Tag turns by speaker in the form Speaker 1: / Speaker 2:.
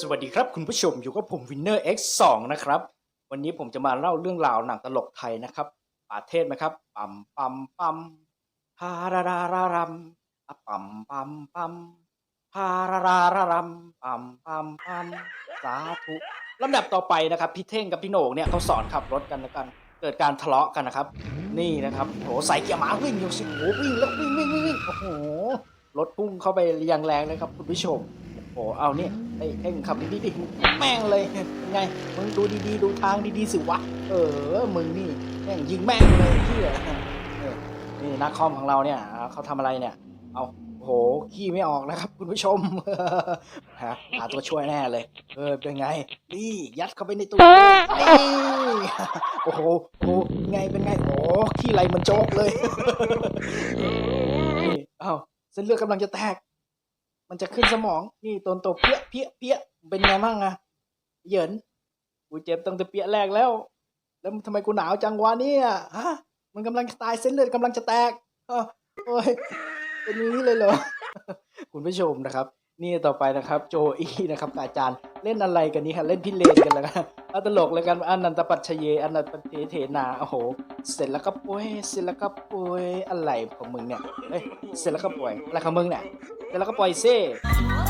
Speaker 1: สวัสดีครับคุณผู้ชมอยู่กับผมวินเนอร์ X2 นะครับ วันนี้ผมจะมาเล่าเรื่องราวหนังตลกไทยนะครับป่าเทศไหมครับปั๊มปั๊มปั๊มฮารารารารัมอะปั๊มปั๊มปั๊มฮารารารารัมปั๊มปั๊มปั๊มสาธุลำดับต่อไปนะครับ พี่เท่งกับพี่โหน่งเนี่ยเขาสอนขับรถกันแล้วกัน เกิดการทะเลาะกันนะครับ นี่นะครับโหใส่เกียร์หมาวิ่งอยู่สิโหวิ่งแล้ววิ่งวิ่งวิ่งวิ่งโอ้โหรถพุ่งเข้าไปอย่างแรงเลยครับคุณผู้ชม โอ้เอาเนี่ยไอ้เท่งขับดีๆดิแม่งเลยไงมึงดูดีๆดูทางดีๆสิวะเออมึงนี่แม่งยิงแม่งเลยที่เออนี่นักคอมของเราเนี่ยเขาทำอะไรเนี่ยเอาโหขี้ไม่ออกนะครับ คุณผู้ชมฮะหาตัวช่วยแน่เลย เออเป็นไงนี่ยัดเข้าไปในตู้นี่โอ้โหโอ้โหเป็นไงเป็นไงโอ้ขี้ไหลเหมันโจกเลยเอ้าเส้นเลือดกำลังจะแตก มันจะขึ้นสมอง นี่ตนโตเปี้ยเปี้ยเปี้ยเป็นไงมั่งอะเหยินกูเจ็บตั้งแต่เปี้ยแรกแล้ว แล้วทำไมกูหนาวจังวะเนี่ยฮะ มันกำลังตายเส้นเลือดกำลังจะแตกโอ้ยเป็นอย่างนี้เลยเหรอคุณผู้ชมนะครับ นี่ต่อไปนะครับ โจอีนะครับอาจารย์เล่นอะไรกันนี่ค่ะเล่นพิเรนกันแล้วกันเอาตลกเลยกันอนันตปัจเชเยอนันตปัจเทเทนาโอ้โห เสร็จแล้วก็ป่วยเสร็จแล้วก็ป่วยอะไรของมึงเนี่ยเฮ้ยเสร็จแล้วก็ป่วยอะไรของมึงเนี่ย เสร็จ